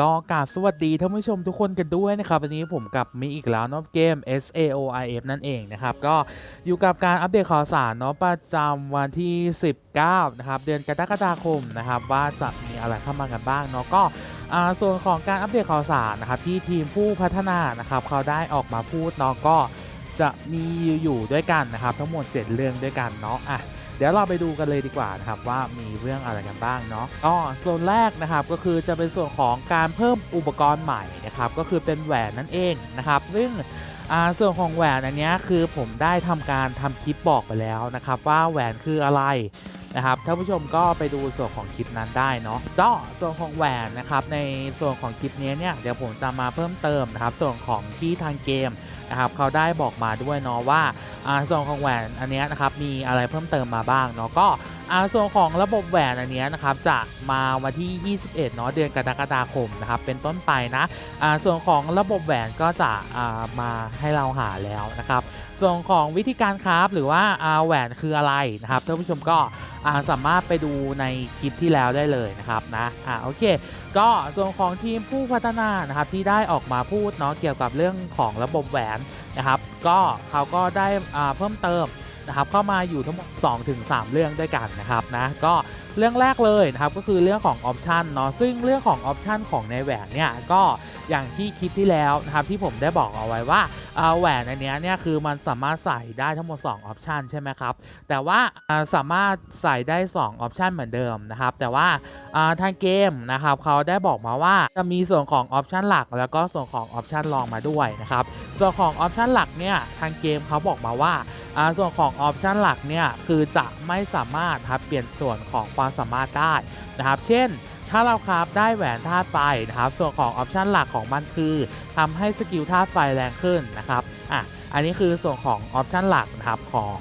ก็กราบสวัสดีท่านผู้ชมทุกคนกันด้วยนะครับ วันนี้ผมกับมีอีกแล้วนอะเกม SAOIF นั่นเองนะครับ ก็อยู่กับการอัปเดตข่าวสารเนาะประจำวันที่ 19 นะครับ เดือนกรกฎาคมนะครับ ว่าจะมีอะไรเข้ามากันบ้างเนาะก็อ่าส่วนของการอัปเดตข่าวสารนะครับ ที่ทีมผู้พัฒนานะครับ เขาได้ออกมาพูดเนาะก็จะมีอยู่ด้วยกันนะครับ ทั้งหมด 7 เรื่องด้วยกันเนาะอะ ดี๋ยวเราไปดูกันเลยดีกว่านะครับว่ามีเรื่องอะไรกันบ้างเนาะก็โซนแรกนะครับก็คือจะเป็นส่วนของการเพิ่มอุปกรณ์ใหม่นะครับก็คือเป็นแหวนนั่นเองนะครับซึ่งส่วนของแหวนอันนี้คือผมได้ทำการทำคลิปบอกไปแล้วนะครับว่าแหวนคืออะไร นะครับท่านผู้ชมก็ไปดูส่วนของคลิปนั้นได้เนาะก็ส่วนของแหวนนะครับในส่วนของคลิปนี้เนี่ยเดี๋ยวผมจะมาเพิ่มเติมนะครับส่วนของที่ทางเกมนะครับเขาได้บอกมาด้วยเนาะว่าอ่าส่วนของแหวนอันนี้นะครับมีอะไรเพิ่มเติมมาบ้างเนาะก็อ่าส่วนของระบบแหวนอันนี้นะครับจะมาวันที่ 21 เนาะเดือนกรกฎาคมนะครับเป็นต้นไปนะอ่าส่วนของระบบแหวนก็จะอ่ามาให้เราหาแล้วนะครับ ส่วนของวิธีการคราฟหรือว่าอาแหวนคืออะไรนะครับท่านผู้ชมก็สามารถไปดูในคลิปที่แล้วได้เลยนะครับนะอ่าโอเค ก็ส่วนของทีมผู้พัฒนานะครับที่ได้ออกมาพูดเนาะเกี่ยวกับเรื่องของระบบแหวนนะครับ ก็เขาก็ได้อ่าเพิ่มเติมนะครับเข้ามาอยู่ทั้งหมด2-3 เรื่องด้วยกันนะครับนะก็เรื่องแรกเลยนะครับก็คือเรื่องของออปชันเนาะซึ่งเรื่องของออปชันของในแหวนเนี่ยก็อย่างที่คลิปที่แล้วนะครับที่ผมได้บอกเอาไว้ว่าแหวนอันนี้เนี่ยคือมันสามารถใส่ได้ทั้งหมด 2 ออปชันใช่ไหมครับแต่ว่าสามารถใส่ได้ 2 ออปชันเหมือนเดิมนะครับแต่ว่าทางเกมนะครับเขาได้บอกมาว่าจะมีส่วนของออปชันหลัก แล้วก็ส่วนของออปชันรองมาด้วยนะครับส่วนของออปชันหลักเนี่ยทางเกมเขาบอกมาว่าอ่าส่วนของออปชันหลักเนี่ยคือจะไม่สามารถครับเปลี่ยนส่วนของความสามารถได้นะครับ เช่น ถ้าเราคราฟได้แหวนธาตุไฟนะครับ ส่วนของออปชันหลักของมันคือทำให้สกิลธาตุไฟแรงขึ้นนะครับอะอันนี้คือส่วนของออปชันหลักนะครับของ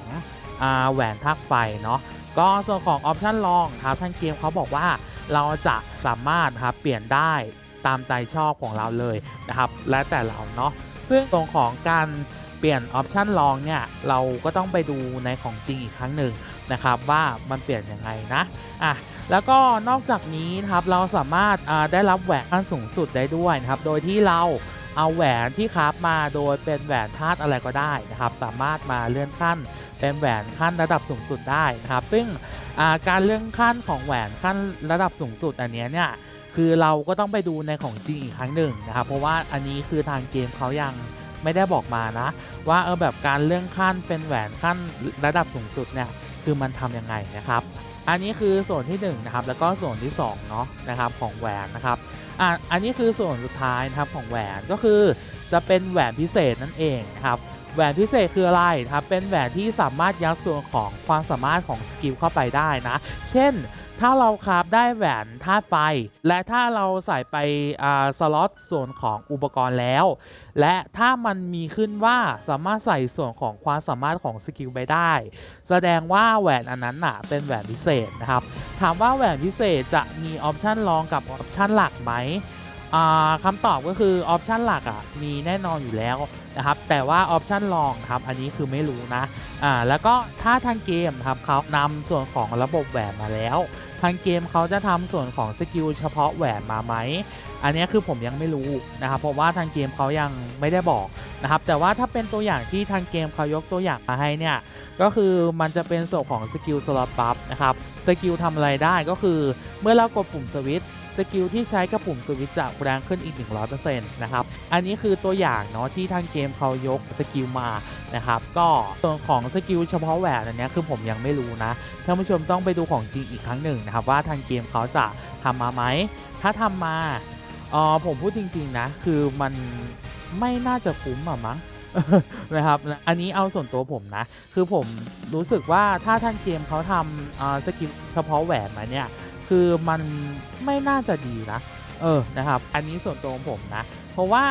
อแหวนธาตุไฟเนาะก็ส่วนของออปชันลองครับทางเกมเขาบอกว่าเราจะสามารถครับเปลี่ยนได้ตามใจชอบของเราเลยนะครับ และแต่เราเนาะซึ่งตรงของการเปลี่ยนออปชันลองเนี่ย เราก็ต้องไปดูในของจริงอีกครั้งหนึ่ง นะครับว่ามันเปลี่ยนยังไงนะอะแล้วก็นอกจากนี้นะครับเราสามารถได้รับแหวนขั้นสูงสุดได้ด้วยนะครับโดยที่เราเอาแหวนที่คราฟมาโดยเป็นแหวนธาตุอะไรก็ได้นะครับ สามารถมาเลื่อนขั้นเป็นแหวนขั้นระดับสูงสุดได้นะครับ ซึ่งการเลื่อนขั้นของแหวนขั้นระดับสูงสุดอันนี้เนี่ยคือเราก็ต้องไปดูในของจริงอีกครั้งหนึ่งนะครับ เพราะว่าอันนี้คือทางเกมเขายังไม่ได้บอกมานะ ว่าเออแบบการเลื่อนขั้นเป็นแหวนขั้นระดับสูงสุดเนี่ย คือมันทำยังไงนะครับ อันนี้คือส่วนที่1นงนะครับแล้วก็ส่วนที่2เนาะนะครับของแหวนนะครับอะอันนี้คือส่วนสุดท้ายนะครับของแหวนก็คือจะเป็นแหวนพิเศษนั่นเองนะครับแหวนพิเศษคืออะไรครับ เป็นแหวนที่สามารถยัดส่วนของความสามารถของสกิลเข้าไปได้นะ เช่น ถ้าเราคราฟได้แหวนธาตุไฟ และถ้าเราใส่ไปสล็อตส่วนของอุปกรณ์แล้ว และถ้ามันมีขึ้นว่าสามารถใส่ส่วนของความสามารถของสกิลไปได้ แสดงว่าแหวนอันนั้นน่ะเป็นแหวนพิเศษนะครับ ถามว่าแหวนพิเศษจะมีออปชันรองกับออปชันหลักไหม คำตอบก็คือออปชันหลักอะมีแน่นอนอยู่แล้วนะครับแต่ว่าออปชันรองครับอันนี้คือไม่รู้นะอ่าแล้วก็ถ้าทางเกมครับเขานำส่วนของระบบแหวนมาแล้ว ทางเกมเขาจะทำส่วนของสกิลเฉพาะแหวนมาไหมอันนี้คือผมยังไม่รู้นะครับเพราะว่าทางเกมเขายังไม่ได้บอกนะครับแต่ว่าถ้าเป็นตัวอย่างที่ทางเกมเขายกตัวอย่างมาให้เนี่ยก็คือมันจะเป็นส่วนของสกิลสล็อตบัฟนะครับสกิลทำอะไรได้ก็คือเมื่อเรากดปุ่มสวิตช์ สกิลที่ใช้กับปุ่มสวิตจะแรงขึ้นอีก 100%นะครับ อันนี้คือตัวอย่างเนาะที่ทางเกมเขายกสกิลมานะครับ ก็ส่วนของสกิลเฉพาะแหวนอันเนี้ยคือผมยังไม่รู้นะท่านผู้ชมต้องไปดูของจริงอีกครั้งหนึ่งนะครับ ว่าทางเกมเขาจะทำมาไหม ถ้าทำมาเออผมพูดจริง ๆ นะ คือมันไม่น่าจะคุ้มอะมั้งนะครับ อันนี้เอาส่วนตัวผมนะ คือผมรู้สึกว่าถ้าทางเกมเขาทำสกิลเฉพาะแหวนมาเนี่ย คือมันไม่น่าจะดีนะเออนะครับ อันนี้ส่วนตัวของผมนะ เพราะว่า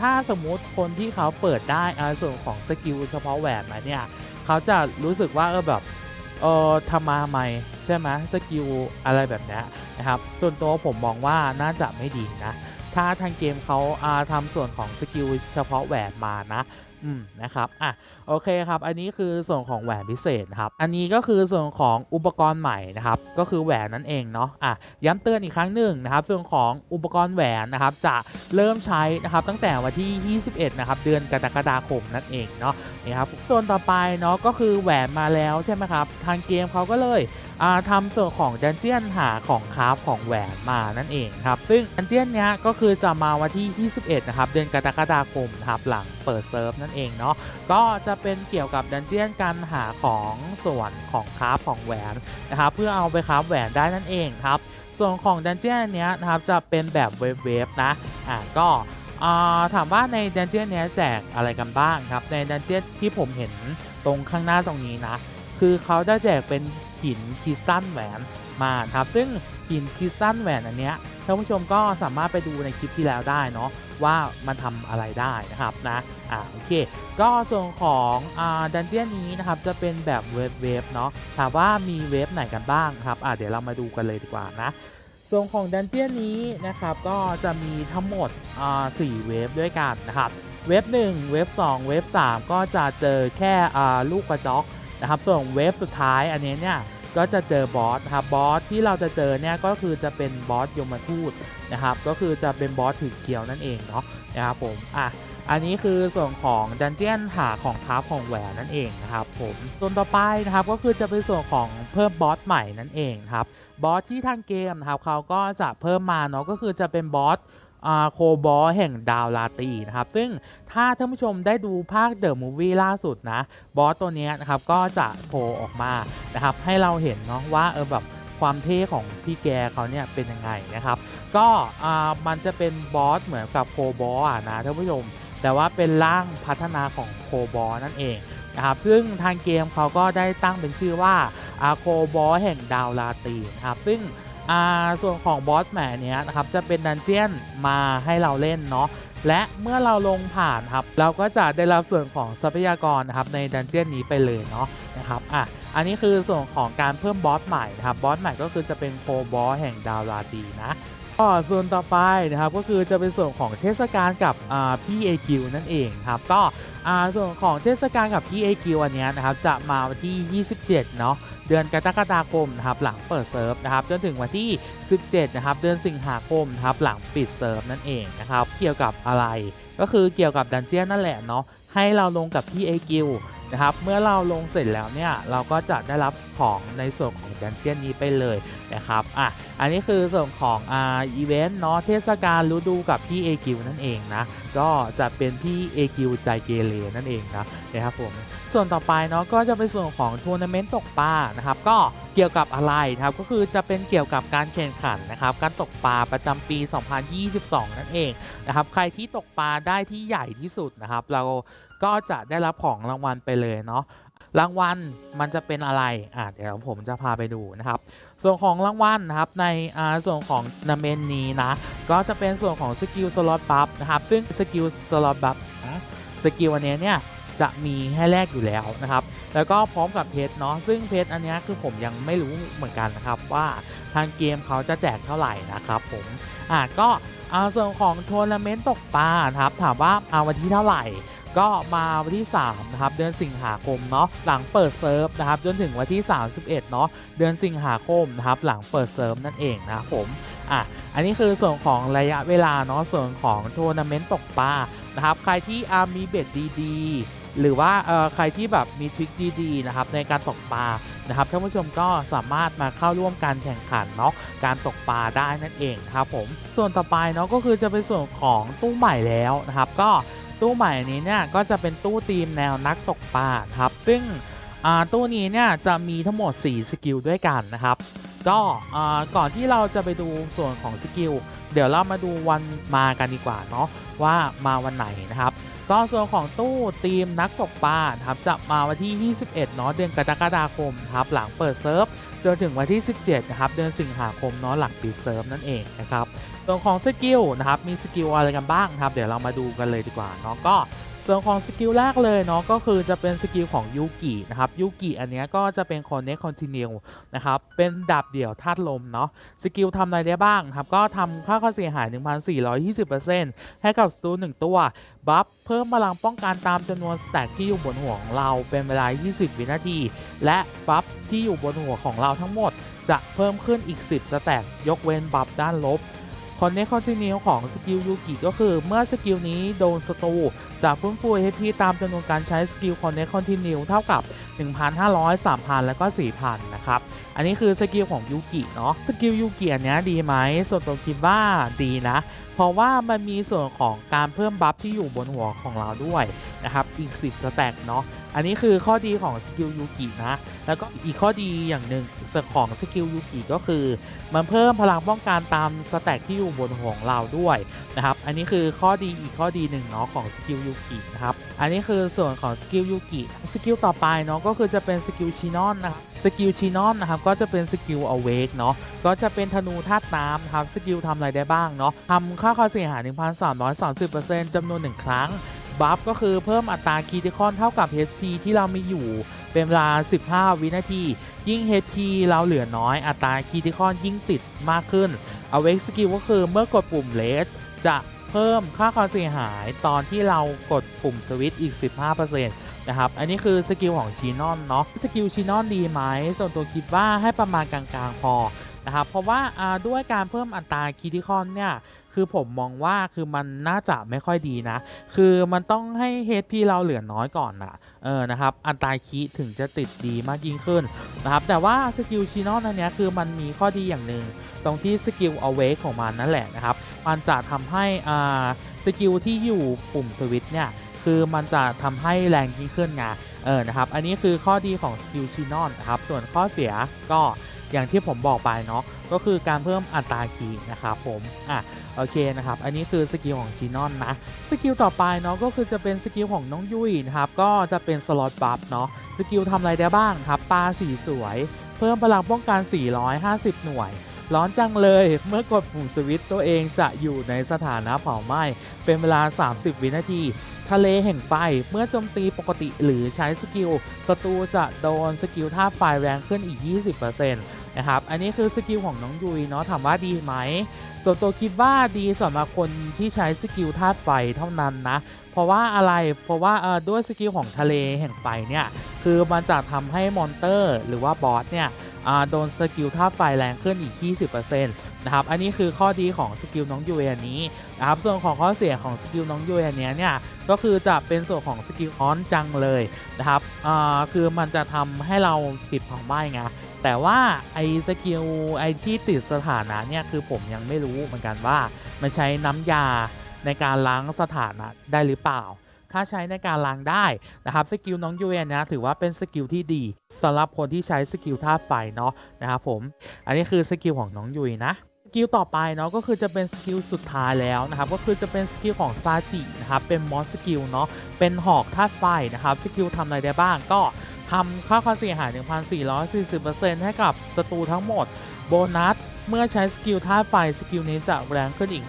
ถ้าสมมุติคนที่เขาเปิดได้ส่วนของสกิลเฉพาะแหวนมาเนี่ยเขาจะรู้สึกว่าเออแบบเออทำมาทำไมใช่ไหมสกิลอะไรแบบนี้นะครับ ส่วนตัวผมมองว่าน่าจะไม่ดีนะ ถ้าทางเกมเขาาทำส่วนของสกิลเฉพาะแหวนมานะ อืมนะครับอะโอเคครับ อันนี้คือส่วนของแหวนพิเศษนะครับ อันนี้ก็คือส่วนของอุปกรณ์ใหม่นะครับ ก็คือแหวนนั่นเองเนาะอะย้ำเตือนอีกครั้งหนึ่งนะครับ ส่วนของอุปกรณ์แหวนนะครับ จะเริ่มใช้นะครับ ตั้งแต่วันที่ 21 นะครับ เดือนกรกฎาคมนั่นเองเนาะนี่ครับส่วนต่อไปเนาะก็คือแหวนมาแล้วใช่ไหมครับทางเกมเขาก็เลยอ่าทำส่วนของดันเจียนหาของคราฟของแหวนมานั่นเองครับ ซึ่งดันเจียนเนี้ยก็คือจะมาวันที่ 21 นะครับ เดือนกรกฎาคมนครับหลังเปิดเซิร์ฟนั่นเองเนาะก็จะเป็นเกี่ยวกับดันเจียนการหาของส่วนของคราฟของแหวนนะครับเพื่อเอาไปคราฟแหวนได้นั่นเองครับ ส่วนของดันเจียนเนี้ยนะครับจะเป็นแบบเวฟๆนะอ่าก็ถามว่าในดันเจียนเนี้ยแจกอะไรกันบ้างครับ ในดันเจียนที่ผมเห็นตรงข้างหน้าตรงนี้นะ คือเขาจะแจกเป็นหินคริสตัลแหวนมาครับ ซึ่งหินคริสตัลแหวนอันเนี้ยท่านผู้ชมก็สามารถไปดูในคลิปที่แล้วได้เนาะ ว่ามันทำอะไรได้นะครับนะอ่าโอเค ก็ส่วนของอ่าดันเจียนนี้นะครับจะเป็นแบบเวฟเวฟเนาะถามว่ามีเวฟไหนกันบ้างครับอ่าเดี๋ยวเรามาดูกันเลยดีกว่านะส่วนของดันเจียนนี้นะครับก็จะมีทั้งหมดอ่าสี่เวฟด้วยกันนะครับเวฟ1เวฟ2เวฟ3ก็จะเจอแค่อ่าลูกกระจอกนะครับส่วนเวฟสุดท้ายอันนี้เนี่ย ก็จะเจอบอสครับบอสที่เราจะเจอเนี่ยก็คือจะเป็นบอสยมทูตนะครับก็คือจะเป็นบอสถือเคียวนั่นเองเนาะนะครับผมอะอันนี้คือส่วนของดันเจียนหาของคราฟของแหวนนั่นเองนะครับผมส่วนต่อไปนะครับก็คือจะเป็นส่วนของเพิ่มบอสใหม่นั่นเองครับบอสที่ทางเกมนะครับเขาก็จะเพิ่มมาเนาะก็คือจะเป็นบอส โคบอแห่งดาวลาตีนะครับ ซึ่งถ้าท่านผู้ชมได้ดูภาคเดอะมูฟวี่ล่าสุดนะ บอสตัวนี้นะครับก็จะโผล่ออกมานะครับ ให้เราเห็นเนาะว่าเออแบบความเท่ของพี่แกเขาเนี่ยเป็นยังไงนะครับ ก็อ่ามันจะเป็นบอสเหมือนกับโคบออะนะท่านผู้ชม แต่ว่าเป็นร่างพัฒนาของโคบอนั่นเองนะครับซึ่งทางเกมเขาก็ได้ตั้งเป็นชื่อว่าอาโคบอแห่งดาวลาตีนะครับซึ่ง อ่าส่วนของบอสแหมเนี้ยนะครับจะเป็นดันเจียนมาให้เราเล่นเนาะและเมื่อเราลงผ่านครับเราก็จะได้รับส่วนของทรัพยากรนะครับในดันเจียนนี้ไปเลยเนาะนะครับอะอันนี้คือส่วนของการเพิ่มบอสใหม่นะครับบอสใหม่ก็คือจะเป็นโคบอสแห่งดาวราดีนะก็ส่วนต่อไปนะครับก็คือจะเป็นส่วนของเทศกาลกับพี่เอคิวนั่นเองครับก็อ่าส่วนของเทศกาลกับพี่เอคิวอันเนี้ยนะครับจะมาวันที่ 27 เนาะ เดือนกรกฎาคมนะครับหลังเปิดเซิร์ฟนะครับจนถึงวันที่ 17 นะครับเดือนสิงหาคมนะครับหลังปิดเซิร์ฟนั่นเองนะครับเกี่ยวกับอะไรก็คือเกี่ยวกับดันเจียนนั่นแหละเนาะให้เราลงกับพี่เอกิวนะครับเมื่อเราลงเสร็จแล้วเนี่ยเราก็จะได้รับของในส่วนของดันเจียนนี้ไปเลยนะครับอะอันนี้คือส่วนของอ่าอีเวนต์เนาะเทศกาลฤดูกับพี่เอกิวนั่นเองนะก็จะเป็นพี่เอกิวใจเกเรนั่นเองนะนะครับผม ส่วนต่อไปเนาะก็จะเป็นส่วนของทัวร์นาเมนต์ตกปลานะครับก็เกี่ยวกับอะไรนะครับก็คือจะเป็นเกี่ยวกับการแข่งขันนะครับการตกปลาประจำปี 2022 นั่นเองนะครับใครที่ตกปลาได้ที่ใหญ่ที่สุดนะครับเราก็จะได้รับของรางวัลไปเลยเนาะรางวัลมันจะเป็นอะไรอะเดี๋ยวผมจะพาไปดูนะครับ ส่วนของรางวัลนะครับในอ่าส่วนของนาเมนนี้นะก็จะเป็นส่วนของสกิลสล็อตบัฟนะครับซึ่งสกิลสล็อตบัฟสกิลอันเนี้ยเนี่ย จะมีให้แลกอยู่แล้วนะครับ แล้วก็พร้อมกับเพชรเนาะซึ่งเพชรอันนี้คือผมยังไม่รู้เหมือนกันนะครับว่าทางเกมเขาจะแจกเท่าไหร่นะครับผมอะก็เอาส่วนของทัวร์นาเมนต์ตกปลาครับถามว่าเอาวันที่เท่าไหร่ ก็มาวันที่3นะครับเดือนสิงหาคมเนาะหลังเปิดเซิร์ฟนะครับจนถึงวันที่ 31เนาะเดือนสิงหาคมนะครับหลังเปิดเซิร์ฟนั่นเองนะครับผมอะอันนี้คือส่วนของระยะเวลาเนาะส่วนของทัวร์นาเมนต์ตกปลานะครับใครที่มีเบ็ดดีๆ หรือว่าใครที่แบบมีทริคดีๆนะครับในการตกปลานะครับท่านผู้ชมก็สามารถมาเข้าร่วมการแข่งขันเนาะการตกปลาได้นั่นเองครับผมส่วนต่อไปเนาะก็คือจะเป็นส่วนของตู้ใหม่แล้วนะครับ ก็ตู้ใหม่นี้เนี่ยก็จะเป็นตู้ทีมแนวนักตกปลาครับซึ่งตู้นี้เนี่ยจะมีทั้งหมด 4 สกิลด้วยกันนะครับก็ก่อนที่เราจะไปดูส่วนของสกิล เดี๋ยวเรามาดูวันมากันดีกว่าเนาะว่ามาวันไหนนะครับ ก็ส่วนของตู้ทีมนักตกปลาครับจะมาวันที่ 21เนาะเดือนกรกฎาคมนะครับหลังเปิดเซิร์ฟจนถึงวันที่ 17นะครับเดือนสิงหาคมเนาะหลังปิดเซิร์ฟนั่นเองนะครับส่วนของสกิลนะครับมีสกิลอะไรกันบ้างครับเดี๋ยวเรามาดูกันเลยดีกว่าเนาะก็ ส่วนของสกิลแรกเลยเนาะก็คือจะเป็นสกิลของยูกินะครับยูกิอันนี้ก็จะเป็น Connect Continue นะครับเป็นดาบเดี่ยวธาตุลมเนาะสกิลทำอะไรได้บ้างครับก็ทำค่าความเสียหาย 1,420%ให้กับสตูน1ตัวบัฟเพิ่มพลังป้องกันตามจำนวนสแต็กที่อยู่บนหัวของเราเป็นเวลา 20 วินาที และบัฟที่อยู่บนหัวของเราทั้งหมด จะเพิ่มขึ้นอีก 10 สแต็กยกเว้นบัฟด้านลบ คอนเนคคอนติเนียของสกิลยูกิก็คือเมื่อสกิลนี้โดนสตูจะฟื้นฟู HP ตามจำนวนการใช้สกิลคอนเนคคอนติเนียเท่ากับ 1,500 3,000 แล้วก็ 4,000 นะครับ อันนี้คือสกิลของยูกิเนาะสกิลยูกิอันนี้ดีไหมส่วนตัวคิดว่าดีนะ เพราะว่ามันมีส่วนของการเพิ่มบัฟที่อยู่บนหัวของเราด้วยนะครับอีก 10 สแต็กเนาะอันนี้คือข้อดีของสกิลยูกินะแล้วก็อีกข้อดีอย่างหนึ่ง ของสกิลยูกิก็คือ มันเพิ่มพลังป้องกันตามสแต็กที่อยู่บนหัวของเราด้วยนะครับ อันนี้คือข้อดีอีกข้อดีหนึ่งเนาะของสกิลยูกินะครับ อันนี้คือส่วนของสกิลยูกิ สกิลต่อไปเนาะก็คือจะเป็นสกิลชินอนนะครับ สกิลชินอนนะครับก็จะเป็นสกิลอเวกเนาะ ก็จะเป็นธนูธาตุน้ำนะครับ สกิลทำอะไรได้บ้างเนาะทำค่าความเสียหาย 1,330%จำนวน 1 ครั้ง บัฟก็คือเพิ่มอัตราคีติคอนเท่ากับ HP ที่เรามีอยู่ เป็นเวลา 15 วินาที ยิ่ง HP เราเหลือน้อยอัตราคีติคอนยิ่งติดมากขึ้น Awake Skill ก็คือเมื่อกดปุ่ม Red จะเพิ่มค่าความเสียหายตอนที่เรากดปุ่มสวิตช์อีก 15%นะครับ อันนี้คือสกิลของชีนอนเนาะ สกิลชีนอนดีไหม ส่วนตัวคิดว่าให้ประมาณกลางๆพอนะครับ เพราะว่าอ่าด้วยการเพิ่มอัตราคีติคอนเนี่ย คือผมมองว่าคือมันน่าจะไม่ค่อยดีนะ คือมันต้องให้ HP เราเหลือน้อยก่อนนะเออนะครับ อันตราคีถึงจะติดดีมากยิ่งขึ้นนะครับ แต่ว่าสกิลชีนอนอันเนี้ยคือมันมีข้อดีอย่างหนึ่งตรงที่สกิล awake ของมันนั่นแหละนะครับ มันจะทำให้อ่าสกิลที่อยู่ปุ่มสวิตช์เนี่ยคือมันจะทำให้แรงยิ่งขึ้นไงเออนะครับ อันนี้คือข้อดีของสกิลชีนอนนะครับ ส่วนข้อเสียก็อย่างที่ผมบอกไปเนาะ ก็คือการเพิ่มอัตราคีนะครับผมอะโอเคนะครับอันนี้คือสกิลของชีนอนนะสกิลต่อไปเนาะก็คือจะเป็นสกิลของน้องยุ้ยนะครับก็จะเป็นสล็อตบัฟเนาะสกิลทำอะไรได้บ้างครับปลาสีสวย เพิ่มพลังป้องกัน 450 หน่วยร้อนจังเลยเมื่อกดปุ่มสวิตตัวเองจะอยู่ในสถานะเผาไหม้เป็นเวลา 30 วินาที ทะเลแห่งไฟเมื่อโจมตีปกติหรือใช้สกิลศัตรูจะโดนสกิลท่าไฟแรงขึ้นอีก 20% นะครับ อันนี้คือสกิลของน้องยุยเนาะถามว่าดีไหม ส่วนตัวคิดว่าดีสำหรับคนที่ใช้สกิลธาตุไฟเท่านั้นนะ เพราะว่าอะไร เพราะว่าเออด้วยสกิลของทะเลแห่งไฟเนี่ยคือมันจะทำให้มอนเตอร์หรือว่าบอสเนี่ยโดนสกิลท่าตุไฟแรงขึ้นอีก 20% นะครับ อันนี้คือข้อดีของสกิลน้องยูเอันนี้นะครับส่วนของข้อเสียของสกิลน้องยูอันนี้เนี่ยก็คือจะเป็นส่วนของสกิลคอนจังเลยนะครับอ่าคือมันจะทำให้เราติดเผาไม้ไงแต่ว่าไอ้สกิลไอ้ที่ติดสถานะเนี่ยคือผมยังไม่รู้เหมือนกันว่า มันใช้น้ำยาในการล้างสถานะได้หรือเปล่าถ้าใช้ในการล้างได้นะครับสกิลน้องยูเอนนะถือว่าเป็นสกิลที่ดีสำหรับคนที่ใช้สกิลธาตุไฟเนาะนะครับผม อันนี้คือสกิลของน้องยุยนะ กิลต่อไปเนาะก็คือจะเป็นสกิลสุดท้ายแล้วนะครับก็คือจะเป็นสกิลของซาจินะครับเป็นมอสสกิลเนาะเป็นหอกธาตุไฟนะครับสกิลทำอะไรได้บ้างก็ทำค่าความเสียหาย 1,440%ให้กับศัตรูทั้งหมด โบนัสเมื่อใช้สกิลธาตุไฟสกิลนี้จะแรงขึ้นอีก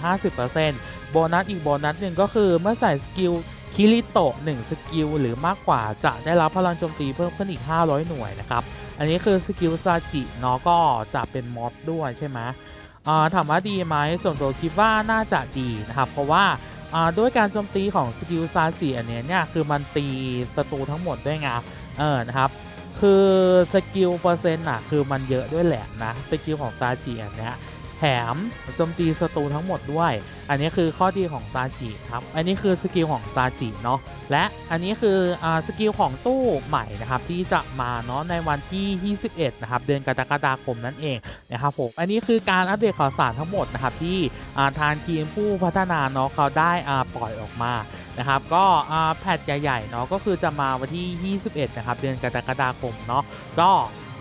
50%โบนัสอีกโบนัสหนึ่งก็คือเมื่อใส่สกิลคิริโตะ1สกิลหรือมากกว่าจะได้รับพลังโจมตีเพิ่มขึ้นอีก 500 หน่วยนะครับ อันนี้คือสกิลซาจิเนาะก็จะเป็นมอดด้วยใช่ไหม ถามว่าดีไหมส่วนตัวคิดว่าน่าจะดีนะครับเพราะว่าด้วยการโจมตีของสกิลซาจิอันนี้เนี่ยคือมันตีศัตรูทั้งหมดด้วยไงเออนะครับคือสกิลเปอร์เซ็นต์อะคือมันเยอะด้วยแหละนะสกิลของซาจิอันเนี้ย แถมโจมตีศัตรูทั้งหมดด้วย อันนี้คือข้อดีของซาจิครับ อันนี้คือสกิลของซาจิเนาะ และอันนี้คืออสกิลของตู้ใหม่นะครับที่จะมาเนาะในวันที่ 21 นะครับเดือนกรกฎาคมนั่นเองนะครับผม อันนี้คือการอัปเดตข่าวสารทั้งหมดนะครับที่ทางทีมผู้พัฒนาเนาะเขาได้อ่าปล่อยออกมานะครับก็แพทใหญ่ๆเนาะก็คือจะมาวันที่ 21 นะครับเดือนกรกฎาคมเนาะก็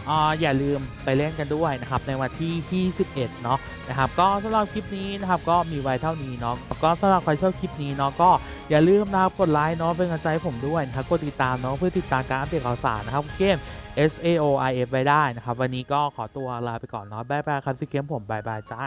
อ่าอย่าลืมไปเล่นกันด้วยนะครับในวันที่ 21 เนาะนะครับก็สำหรับคลิปนี้นะครับก็มีไว้เท่านี้เนาะก็สำหรับใครชอบคลิปนี้เนาะก็อย่าลืมนะครับกดไลค์เนาะเป็นกำลังใจผมด้วยนะครับกดติดตามเนาะเพื่อติดตามการอัปเดตข่าวสารนะครับเกม S A O I F ไว้ได้นะครับวันนี้ก็ขอตัวลาไปก่อนเนาะบ๊ายบายครับที่เกมผมบ๊ายบายจ้า